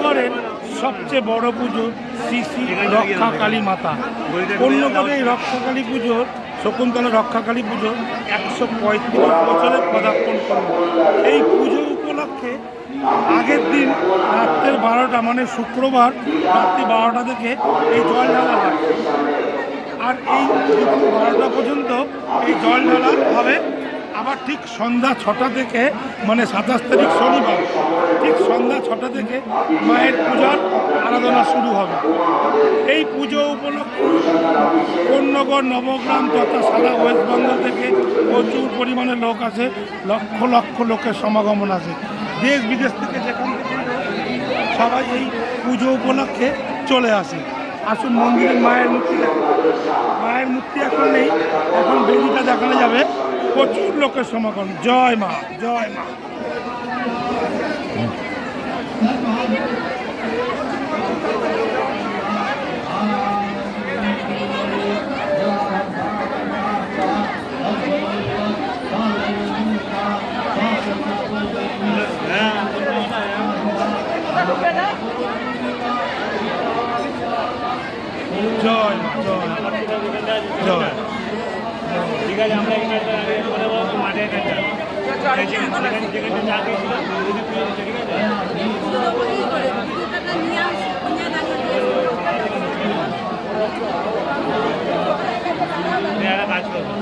কোন্নগরের সবচেয়ে বড় পুজো শ্রী শ্রী রক্ষাকালী মাতা। কোন্নগরের এই রক্ষাকালী পুজোর শকুন্তলা রক্ষাকালী পুজো, একশো পঁয়ত্রিশ বছরে পদার্পণ করল এই পুজো উপলক্ষে আগের দিন রাত্রের বারোটা মানে শুক্রবার রাত্রি বারোটা থেকে এই জল ঢালা হয়। আর এই বারোটা পর্যন্ত এই জল ঢালা হবে আবার ঠিক সন্ধ্যা ছটা থেকে মানে সাতাশ তারিখ শনিবার, ঠিক সন্ধ্যা ছটা থেকে মায়ের পূজার আরাধনা শুরু হবে। এই পুজো উপলক্ষে কোন্নগর নবগ্রাম তথা সারা ওয়েস্ট বেঙ্গল থেকে প্রচুর পরিমাণে লোক আসে, লক্ষ লক্ষ লোকের সমাগমন আছে দেশ বিদেশ থেকে যেখান থেকে সবাই এই পুজো উপলক্ষে চলে আসে। আসুন মন্দিরের মায়ের মূর্তি মায়ের মূর্তি এখন নেই, এখন বেদিটা দেখানো যাবে। প্রচুর লোকের সমাগম জয় মা জয় মা জয় মা জয় জয় ঠিক আছে আমরা এখানে একটা আগে বলব মাঠে একটা যেখানে যেখানে তুই ঠিক আছে? কাজ করব।